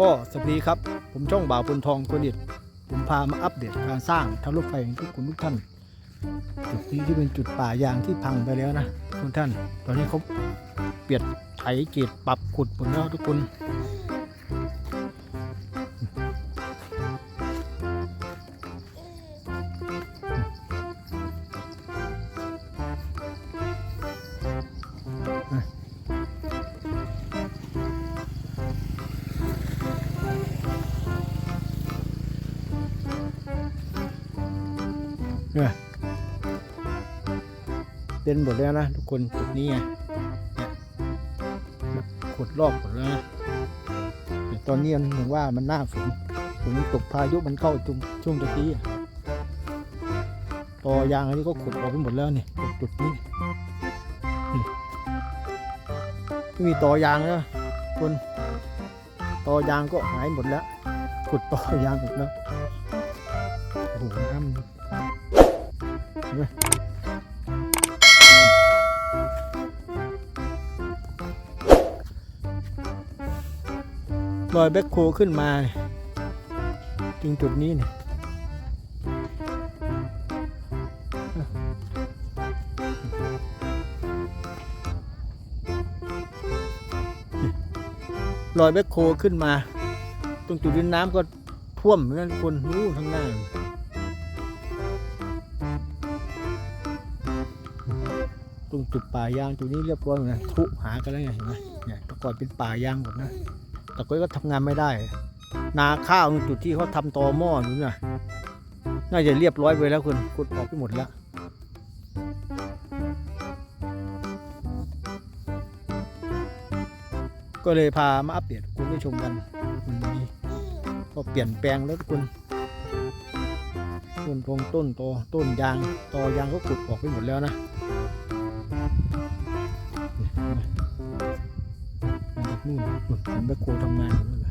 ก็สวัสดีครับ ผมช่องบ่าวพลทองตัวเด็ดผมพามาอัปเดตการสร้างทางรถไฟทุกคนทุกท่าน จุดนี้ที่เป็นจุดป่ายางที่พังไปแล้วนะทุกท่าน ตอนนี้เขาเปลี่ยนไถเกตปรับขุดหมดแล้วทุกคน เป็นหมดแล้วนะทุกคนจุดนี้ไงเนี่ยขุดรอบหมดแล้วนะแต่ตอนนี้มันเหมือนว่ามันหน้าฝนฝนตกพายุมันเข้าช่วงช่วงตะกี้อะตอยางอันนี้ก็ขุดออกไปหมดแล้วนี่จุดจุดนี้นี่ไม่มีตอยางแล้วคนต่อยางก็หายหมดแล้ว ขุดต่อยางหมดแล้วโอ้โหน้ำ ลอยแบ็คโคขึ้นมาถึงจุดนี้เนี่ยลอยแบ็คโคขึ้นมา ตรงจุดนี้น้ำก็ท่วมเหมือนกันคนนู้นข้างหน้าตรงจุดป่ายางจุดนี้เรียบร้อยหมดนะทุหากันแล้วไงเห็นไหมเนี่ยแต่ก่อนเป็นป่ายางหมดนะ แต่ก็ก็ทำงานไม่ได้ นาข้าวตรงจุดที่เขาทำตอหม้ออยู่น่ะน่าจะเรียบร้อยไปแล้วคุณขุดออกไปหมดแล้วก็เลยพามาอัปเดตคุณผู้ชมกันวันนี้ก็เปลี่ยนแปลงแล้วทุกคนต้นทงต้นโตต้นยางตอยางก็ขุดออกไปหมดแล้วนะ จากนู่นนู่นผมแบคโคทำงานอยู่นั่นแหละ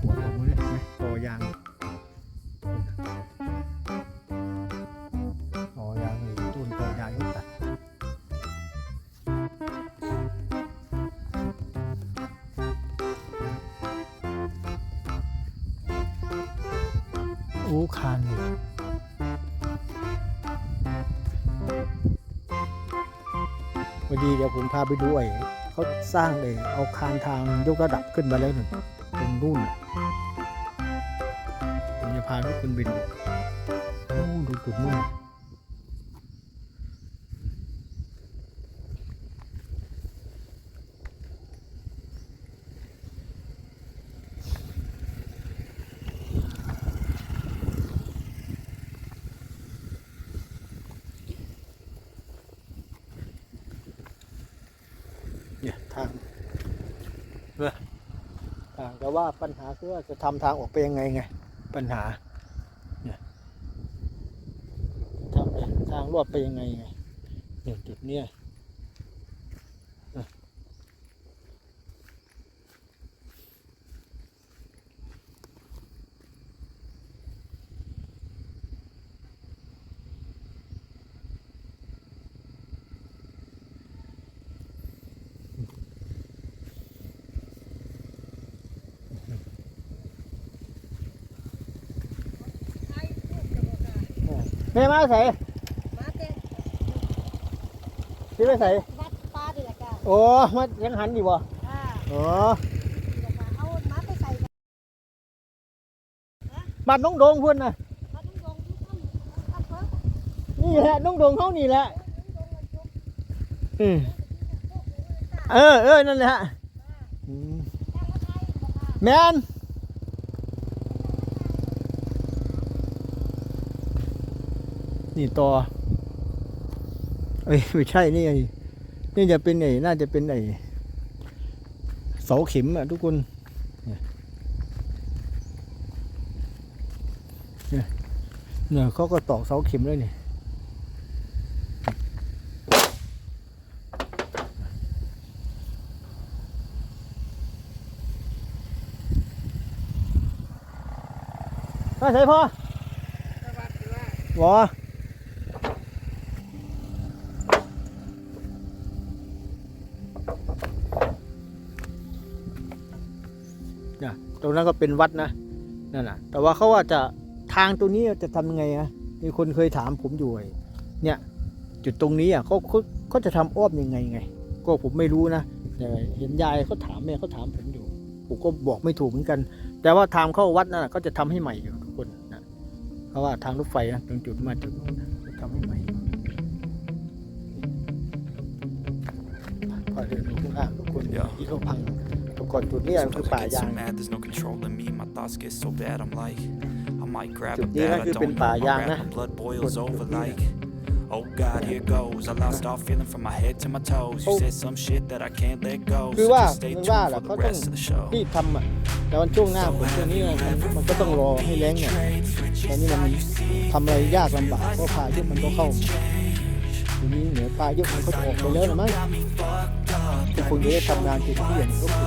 หัวออกมาเลยเนไหมต่อยางต่อยางเลยต้นต่อยางก็ตัดโอ้คานเลยพอดีเดี๋ยวผมพาไปดูไอ้ เขาสร้างเลยเอาคานทางยกระดับขึ้นมาแล้วหนึ่งตรงนู่นน่ะผมจะพาทุกคนไปดูดูจุดนู่นเนี่ยทางเนี่ยทาง แต่ว่าปัญหาคือว่าจะทำทางออกไปยังไงไง ปัญหาเนี่ยทำทางรอดไปยังไงไงเนี่ยจุดเนี้ย แม่มาใส่มาเต้นที่ไปใส่วัดป้าดีละจ้ะโอ้มายังหันอยู่บ่อ่าอ๋อดีละจ้ะเอามาไปใส่กันบ้านน้องโดงพุ่นน่ะมาต้องลงทุกท่านท่านเพิ่มนี่แหละน้องโดงเขานี่แหละอืมเออเออนั่นแหละอืมแมน นี่ต่อเอ้ยไม่ใช่นี่ไงนี่จะเป็นไอ้น่าจะเป็นไอ้เสาเข็มอะทุกคนเนี่ยเนี่ยเนี่ยเขาก็ตอกเสาเข็มเลยนี่มาใส่พ่อวอ ตรงนั้นก็เป็นวัดนะนั่นแหละแต่ว่าเขาว่าจะทางตรงนี้จะทำยังไงอะมีคนเคยถามผมอยู่ไอ้เนี่ย จุดตรงนี้อะเขาเขาเขาจะทำอ้อมยังไงไง ก็ผมไม่รู้นะแต่เห็นยายเขาถามแม่เขาถามผมอยู่ผมก็บอกไม่ถูกเหมือนกัน แต่ว่าทางเข้าวัดนั่นนะก็จะทำให้ใหม่อยู่ทุกคนนะเพราะว่าทางรถไฟนะตรงจุดมาจุดนู้นนะจะทำให้ใหม่ก็เดินดูข้างล่างทุกคน Yeah. ที่เขาพังทุ กคนจุดนี้คือ Sometimes ป่า I get ยา so ง mad, there's no controlling me. My thoughts get so bad, I'm like, I might grab a จุดนี้นะ bat. I คือเป็น don't ป่า know. ยาง My นะ rap, my blood boils จุด over นี้ like. Oh God, here goes. I lost all feeling from my head to my toes. You Oh. said some shit that I can't let go. คือ So ว่า just stay มัน tuned ว่า for แหละ the เขาต้อง rest of the show. ที่ทำอะแต่วันช่วงหน้าฝนช่วงนี้มันมันก็ต้องรอให้แรงเนี่ยตอนนี้มันทำอะไรยากลำบากเพราะพายุมันก็เข้าทีนี้เหนือพายุมันก็จะออกไปแล้วนะมั้งทุกคนจะได้ทำงานเต็มที่อย่างก็คือ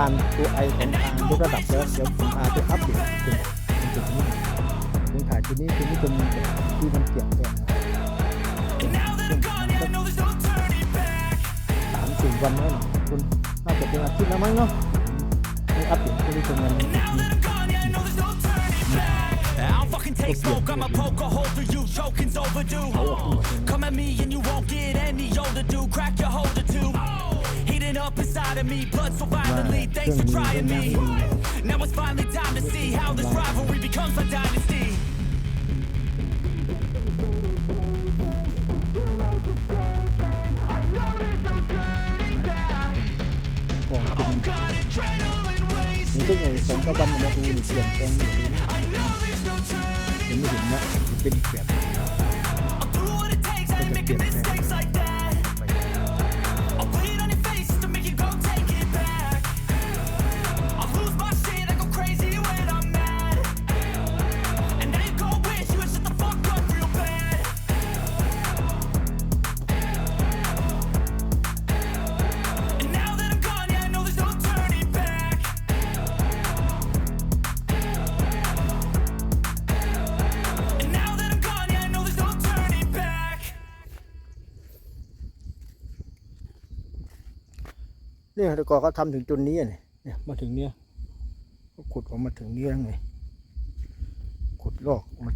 านตัวไอของทานทุกระดับแล้วเดี๋ยวผมพาไปอัปเดตเป็นเป็นจุดนี้ผมถ่ายจุดนี้จุดนี้เป็นที่มันเปลี่ยนแปลง And now that I'm gone, yeah, I know there's no turning back. สามสี่วันแล้วนะคุณน่าจะเป็นอาทิตย์แล้วมั้งเนาะไม่อัปเดตคุณผู้ชมวันนี้ Now that Heating up inside of me, blood so violently. Thanks for trying me. Now it's finally time to see how this rivalry becomes a dynasty. ของจริงนี่ก็อย่างสองกระบันมาดูนี่เเนี่ยแต่ก่อนเขาทำถึงจุดนี้เนี่ยเนี่ยมาถึงเนี่ยก็ขุดออกมาถึงนี้แล้วไงขุดลอกมัน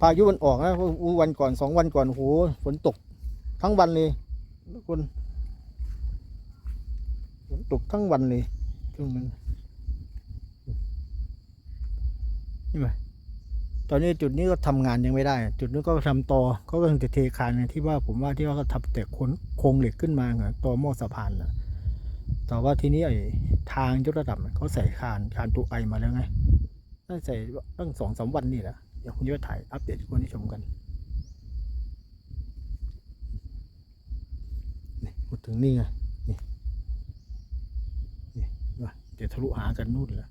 พายุมันออกนะวันก่อนสองวันก่อนโอ้โหฝนตก ทั้งวันเลยทุกคนฝนตกทั้งวันเลยช่วงนั้นนี่ไหม ตอนนี้จุดนี้ก็ทำงานยังไม่ได้ จุดนี้ก็ทำต่อเขากำลังจะเทคานที่ว่าผมว่าที่ว่าเขาทำแต่โครงโครงเหล็กขึ้นมาไงต่อหม้อสะพานนะแต่ว่าทีนี้ไอ้ทางยกระดับเขาใส่คานคานตัวไอมาแล้วไงน่าใส่ตั้งสองสามวันนี่แหละเดี๋ยวคุณจะถ่ายอัปเดตคนที่ชมกันนี่พูดถึงนี่ไงนี่นี่เดี๋ยวทะลุหากันนู่นแล้ว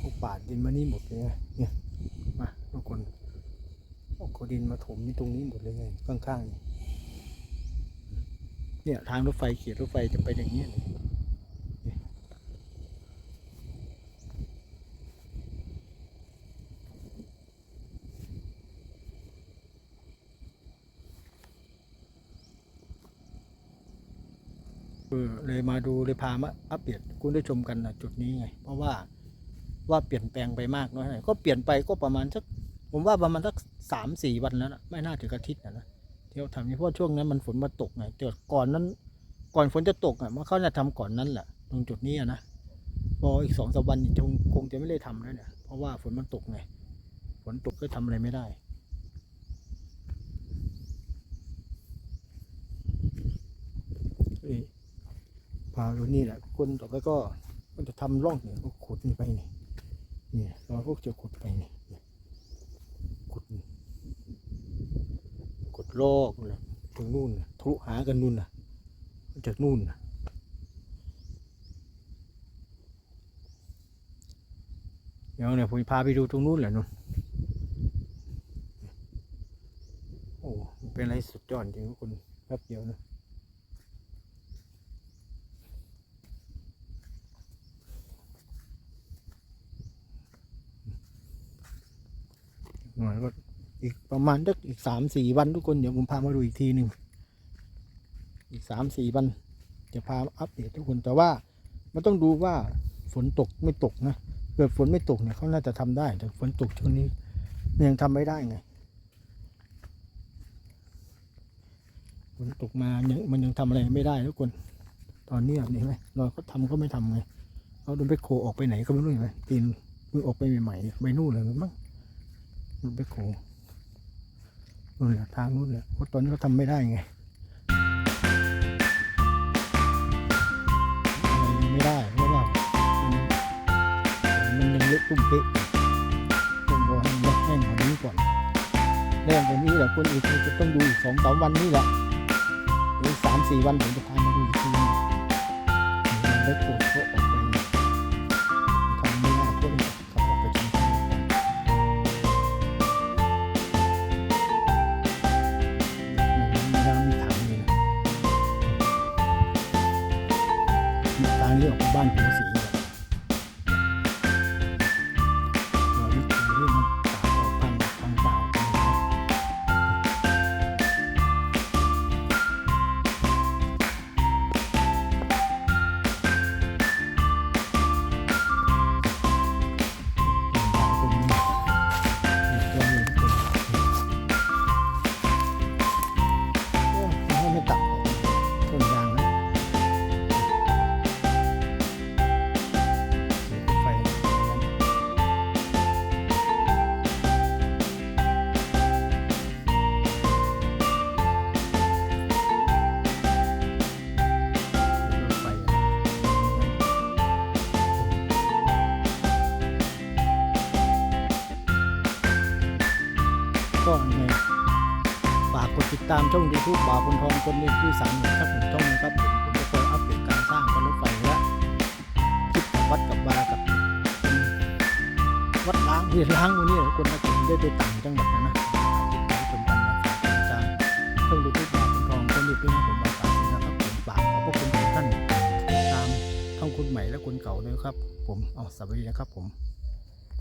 เขาปาดดินมานี่หมดเลยไงเนี่ยมาทุกคนเอาขาดินมาถมนี่ตรงนี้หมดเลยไงข้างๆนี่เนี่ยทางรถไฟเขียรถไฟจะไปอย่างนี้เลยเออเลยมาดูเลยพามาอัปเดตคุณได้ชมกันนะจุดนี้ไง เพราะว่า ว่าเปลี่ยนแปลงไปมากน้อยเท่าไหร่ก็เปลี่ยนไปก็ประมาณสักผมว่าประมาณสักสามสี่วันแล้วนะไม่น่าถึงอาทิตย์นะนะที่เราทำนี่เพราะช่วงนั้นมันฝนมาตกไงแต่ก่อนนั้น ก่อนฝนจะตกอะมันเขาจะทำก่อนนั้นแหละตรงจุดนี้นะพออีกสองสามวันคงคงจะไม่ได้ทำแล้วเนี่ยเพราะว่าฝนมันตกไงฝนตกก็ทำอะไรไม่ได้เอ้ยพาดูนี่แหละคนต่อไปก็มันจะทำร่องเนี่ยก็ขุดนี่ไปนี่ นี่เราพวกจะขุดไปนี่นี่ขุดขุดลอกเลยถึงนู่นนะทะลุหากันนู่นนะจากนู่นนะเดี๋ยวเนี่ยผมพาไปดูตรงนู้นแหละนู่นโอ้เป็นอะไรสุดยอดจริงทุกคนแป๊บเดียวนะหน่อยก็ อีกประมาณสักอีกสามสี่วันทุกคนเดี๋ยวผมพามาดูอีกทีหนึ่งอีกสามสี่วันจะพาอัปเดตทุกคนแต่ว่ามันต้องดูว่าฝนตกไม่ตกนะเกิดฝนไม่ตกเนี่ยเขาน่าจะทำได้ แต่ฝนตกช่วงนี้มันยังทำไม่ได้ไงฝนตกมายังมันยังทำอะไรไม่ได้ทุกคน ตอนนี้อะนี่ไหมเราเขาทำเขาไม่ทำไงเขาดนไปโคออกไปไหนก็ไม่รู้เห็นไหมตีนเพิ่งออกไปใหม่ๆไปนู่นเลยมั้งดนไปโค นู่นแหละทางนู่นแหละเพราะตอนนี้เขาทำไม่ได้ไงไม่ได้เพราะว่ามันยังเล็กตุ้มเป๊ะต้องรอให้มันแห้งกว่านี้ก่อนแรงกว่านี้แหละคนอีกจะต้องดูอีกสองสามวันนี่แหละหรือสามสี่วันผมจะพามาดูอีกทีนึงมันเล็กตัวเขาออกไปท บ้านผิวสีอ ช่อง YouTube บ่าวคนทองคนเล่นที่สามนะครับผมช่องครับผมผมจะคอยอัปเดตการสร้างการรถไฟและคลิปวัดกับบาร์กับ วัดล้างเรียนล้างวันนี้คนมาถึงได้ไปต่างจังหวัดนะนะติดตามชมกันนะฝากติดตามช่องดูทุกบาทเป็นทองคนดีด้วยนะผมมาฝากนะครับผมฝากขอบพระคุณทุกท่านติดตามทั้งคนใหม่และคนเก่าด้วยครับ ผมเอาสวัสดีนะครับผม